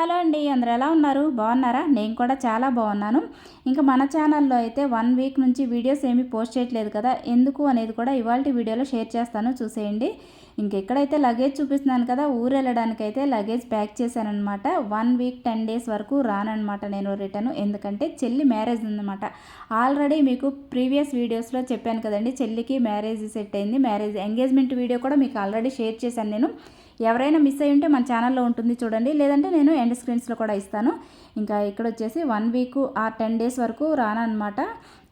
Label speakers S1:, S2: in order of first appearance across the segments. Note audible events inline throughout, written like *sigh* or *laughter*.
S1: Hello అండి అందరు ఎలా ఉన్నారు? బాగున్నారా? నేను కూడా చాలా బాగున్నాను. ఇంకా మన ఛానల్లో అయితే వన్ వీక్ నుంచి వీడియోస్ ఏమీ పోస్ట్ చేయట్లేదు కదా ఎందుకు అనేది కూడా ఇవాళ వీడియోలో షేర్ చేస్తాను చూసేయండి. ఇంకెక్కడైతే లగేజ్ చూపిస్తున్నాను కదా ఊరు వెళ్ళడానికి అయితే లగేజ్ ప్యాక్ చేశానమాట వన్ వీక్ టెన్ డేస్ వరకు రానమాట నేను రిటర్న్ ఎందుకంటే చెల్లి మ్యారేజ్ ఉందన్నమాట. ఆల్రెడీ మీకు ప్రీవియస్ వీడియోస్లో చెప్పాను కదండి చెల్లికి మ్యారేజ్ సెట్ అయింది. మ్యారేజ్ ఎంగేజ్మెంట్ వీడియో కూడా మీకు ఆల్రెడీ షేర్ చేశాను నేను. ఎవరైనా మిస్ అయ్యి ఉంటే మన ఛానల్లో ఉంటుంది చూడండి. లేదంటే నేను ఎండ్ స్క్రీన్స్లో కూడా ఇస్తాను. ఇంకా ఇక్కడ వచ్చేసి వన్ వీక్ ఆ టెన్ డేస్ వరకు రానమాట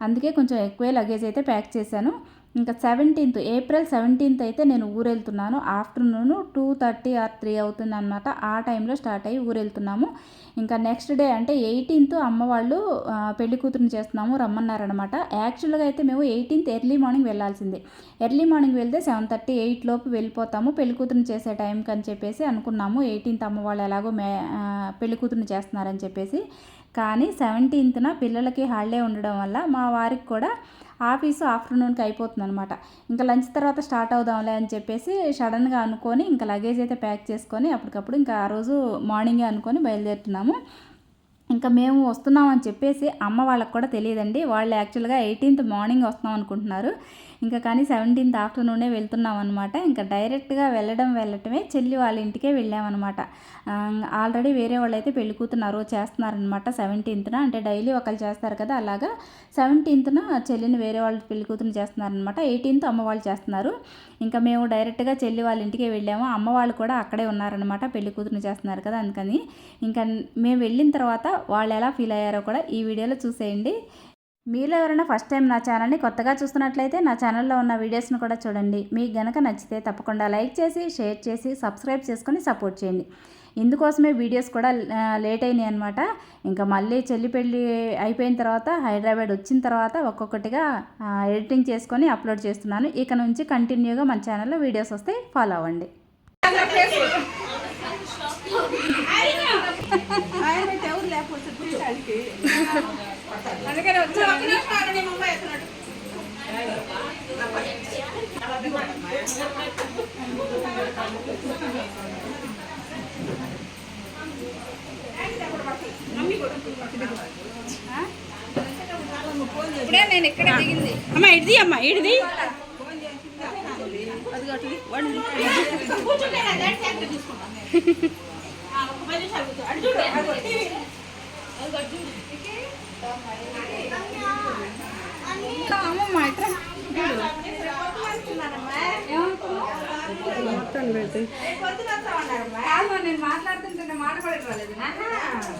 S1: అందుకే కొంచెం ఎక్కువే లగేజ్ అయితే ప్యాక్ చేశాను. ఇంకా సెవెంటీన్త్ ఏప్రిల్ సెవెంటీన్త్ అయితే నేను ఊరెళ్తున్నాను. Afternoon two thirty or three అవుతుంది అనమాట ఆ టైంలో స్టార్ట్ అయ్యి ఊరెళ్తున్నాము. ఇంకా నెక్స్ట్ డే అంటే ఎయిటీన్త్ అమ్మ వాళ్ళు పెళ్ళి కూతురుని చేస్తున్నాము రమ్మన్నారనమాట యాక్చువల్గా అయితే మేము ఎయిటీన్త్ ఎర్లీ మార్నింగ్ వెళ్ళాల్సిందే. ఎర్లీ మార్నింగ్ వెళ్తే సెవెన్ థర్టీ ఎయిట్ లోపు వెళ్ళిపోతాము. పెళ్ళి కూతురుని చేసే టైంకి అని చెప్పేసి అనుకున్నాము. ఎయిటీన్త్ అమ్మ వాళ్ళు ఎలాగో మే పెళ్ళి కూతురుని చేస్తున్నారని చెప్పేసి. కానీ సెవెంటీన్త్న పిల్లలకి హాలిడే ఉండడం వల్ల మా వారికి కూడా ఆఫీసు ఆఫ్టర్నూన్కి అయిపోతుంది అనమాట ఇంకా లంచ్ తర్వాత స్టార్ట్ అవుదాంలే అని చెప్పేసి సడన్గా అనుకొని ఇంకా లగేజ్ అయితే ప్యాక్ చేసుకొని అప్పటికప్పుడు ఇంకా ఆ రోజు మార్నింగే అనుకొని బయలుదేరుతున్నాము. ఇంకా మేము వస్తున్నామని చెప్పేసి అమ్మ వాళ్ళకి కూడా తెలియదండి. వాళ్ళు యాక్చువల్గా ఎయిటీన్త్ మార్నింగ్ వస్తున్నాం అనుకుంటున్నారు. ఇంకా కానీ సెవెంటీన్త్ ఆఫ్టర్నూనే వెళ్తున్నాం అనమాట ఇంకా డైరెక్ట్గా వెళ్ళడం వెళ్ళటమే చెల్లి వాళ్ళ ఇంటికే వెళ్ళామన్నమాట ఆల్రెడీ వేరే వాళ్ళు అయితే పెళ్ళి కూతున్నారు చేస్తున్నారనమాట సెవెంటీన్త్న అంటే డైలీ ఒకళ్ళు చేస్తారు కదా అలాగా. సెవెంటీన్త్న చెల్లిని వేరే వాళ్ళు పెళ్ళి కూతురు చేస్తున్నారనమాట ఎయిటీన్త్ అమ్మ వాళ్ళు చేస్తున్నారు. ఇంకా మేము డైరెక్ట్గా చెల్లి వాళ్ళ ఇంటికే వెళ్ళాము. అమ్మ వాళ్ళు కూడా అక్కడే ఉన్నారనమాట పెళ్ళి కూతురు చేస్తున్నారు కదా అందుకని. ఇంకా మేము వెళ్ళిన తర్వాత వాళ్ళు ఎలా ఫీల్ అయ్యారో కూడా ఈ వీడియోలో చూసేయండి. మీలో ఎవరైనా ఫస్ట్ టైం నా ఛానల్ని కొత్తగా చూస్తున్నట్లయితే నా ఛానల్లో ఉన్న వీడియోస్ని కూడా చూడండి. మీకు గనక నచ్చితే తప్పకుండా లైక్ చేసి షేర్ చేసి సబ్స్క్రైబ్ చేసుకొని సపోర్ట్ చేయండి. ఇందుకోసమే వీడియోస్ కూడా లేట్ అయినాయి అనమాట ఇంకా మళ్ళీ చెల్లి పెళ్ళి అయిపోయిన తర్వాత హైదరాబాద్ వచ్చిన తర్వాత ఒక్కొక్కటిగా ఎడిటింగ్ చేసుకొని అప్లోడ్ చేస్తున్నాను. ఇక నుంచి కంటిన్యూగా మన ఛానల్లో వీడియోస్ వస్తే ఫాలో అవ్వండి.
S2: అందుకని వచ్చాను. ఇప్పుడే నేను ఇక్కడ దిగింది.
S3: అమ్మ ఇడిది అమ్మ ఇడిది
S2: అమ్మమ్మ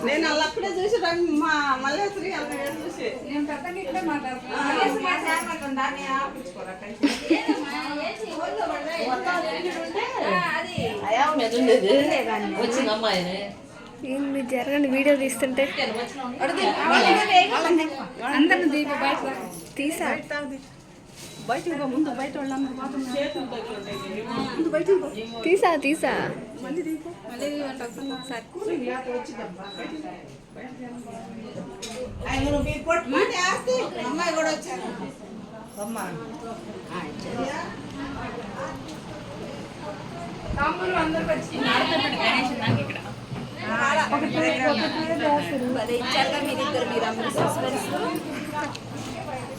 S2: నేను
S3: అప్పుడే చూసి మా మల్లేశ్వరి అలా చూసి.
S2: నేను పెద్దగా ఇక్కడే మాట్లాడుతున్నాను
S4: వచ్చింది అమ్మాయిని.
S5: ఏంది జరగండి వీడియో తీస్తుంటే.
S2: అందరిని దీపి బయట రా.
S5: తీసా
S3: బయటికి పో, ముందు బయట వాళ్ళందరూ మాత్రం ముందు బయటికి పో.
S5: తీసా తీసా.
S2: మళ్ళీ ఒకసారి.
S3: అమ్మాయి కూడా వచ్చారు.
S2: వచ్చి
S3: అందరూ పట్టుకోండి అమ్మా
S2: అమ్మాయి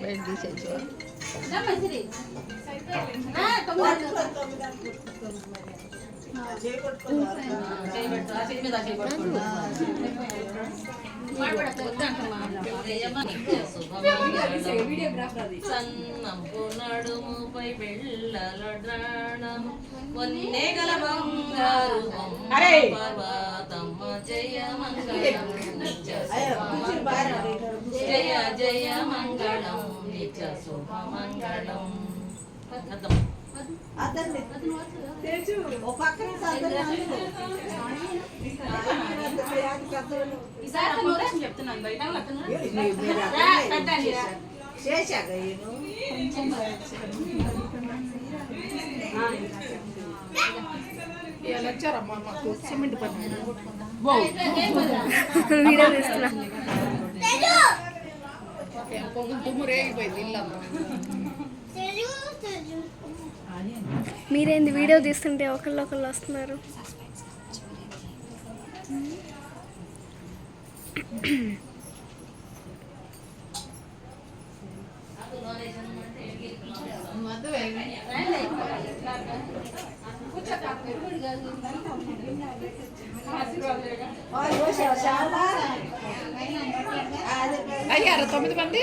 S4: बैठ సన్నంపు నడుముపై వెళ్ళలడ్రాణము కొన్నే గల బంగారు పర్వతమ్మ జయ మంగళం నిత్య శుభమంగళం. జయ జయ మంగళం నిత్య శుభ మంగళం
S3: ఓ పక్కన
S4: ఈసారి అప్పుడు ఉద్దేశం చెప్తున్నాను. బయట
S3: చేశాక నేను
S5: వీడియో తీస్తున్నా మీరేంది వీడియో తీస్తుంటే ఒకళ్ళు ఒకళ్ళు వస్తున్నారు.
S2: అయ్యారు తొమ్మిది మంది?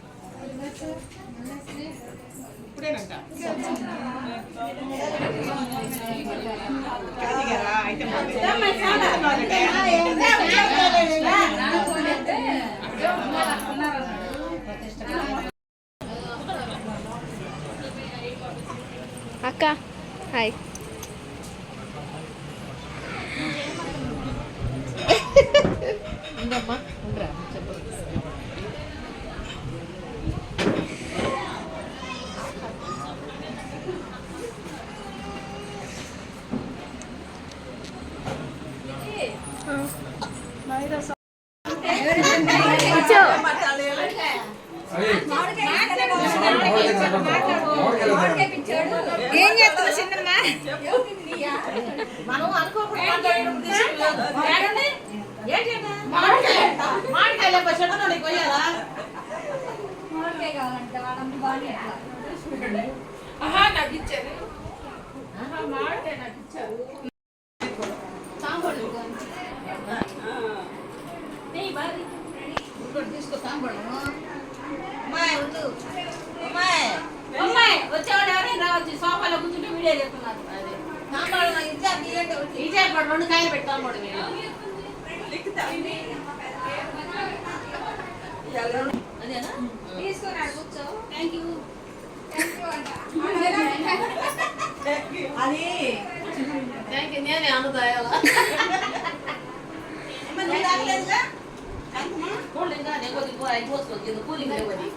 S2: కూర్చోండి
S5: అక్క హాయ్. కూర్చో
S2: ఏం చేస్తావు చిన్నమ్మ
S4: మనం అనుకోకుండా మాట్లాడేటప్పుడు తీసుకెళ్ళాము. ఏడండి? ఏంటి అన్న? మామిడికాయలు లేకపోతే చెట్టులో నీకు కొయ్యాలా?
S2: ఆహా నాకు ఇచ్చారు
S4: ఇంకోటి తీసుకో తాంబూలము. అమ్మాయి, ఉండు. అమ్మాయి. అమ్మాయి, వచ్చేవాడు ఎవరైనా రావచ్చు సోఫాలో కూర్చుంటే వీడియో చేస్తున్నారు అది తాంబూలం నాకు ఇచ్చే, అది ఇయ్యండి ఒకటి. ఇచ్చే, ఇప్పుడు రెండు కాయలు పెట్టి తాంబూలం మీరు. అదేనా?
S2: తీసుకున్నాడు కూర్చో.
S4: థ్యాంక్ యూ
S3: అది.
S4: థ్యాంక్ యూ నేనే అనుదాయాలా? కూలింగ్ కూలింగ్ లేవది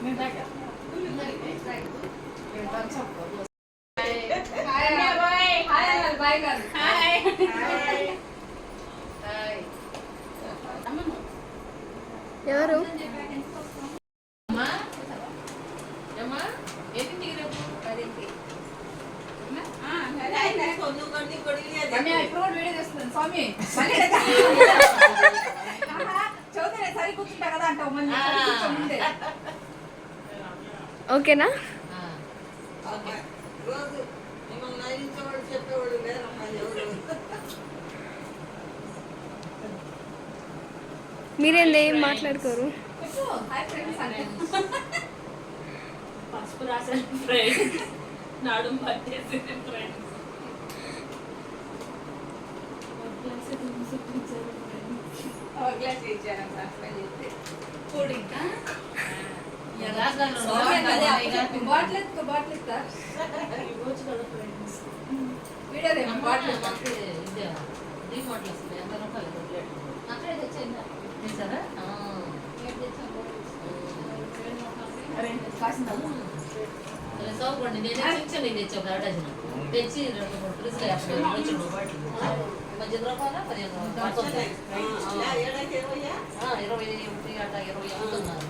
S2: బాయ్ గారు
S5: ఎవరు
S4: అమ్మా ఏమ్మా ఎన్నింటికి రేపు
S2: రమ్య, ఇప్పుడు కూడా వీడియో చేస్తున్నాను స్వామి చదువుతానే సరి కూర్చుంటా కదా అంటావు మళ్ళీ సరి కూర్చో ముందే. *laughs*
S5: ఓకేనా? మీరేంది ఏం మాట్లాడుకోరు?
S2: కూర్చో. హాయ్ ఫ్రెండ్స్ అంటే.
S4: పసుపు రాసిన ఫ్రెండ్స్ నడుము పట్టేసి ఫ్రెండ్స్
S2: ఒక గ్లాస్ ఇచ్చాను చెప్పి బాటిల్ ఎత్తుకో బాటిల్ ఎత్తా వీడియో దేమో బాటిల్ ఎత్తుకో.
S4: అక్కడే తెచ్చిందా తెచ్చారా?
S2: అరే, కాసిందా?
S4: సోపండి నేను తెచ్చి నేను తెచ్చి ఒక రూపాయల పదిహేను రూపాయలు ఆ, ఇరవై ఒకటి అట్లా ఇరవై అమ్ముతున్నారు.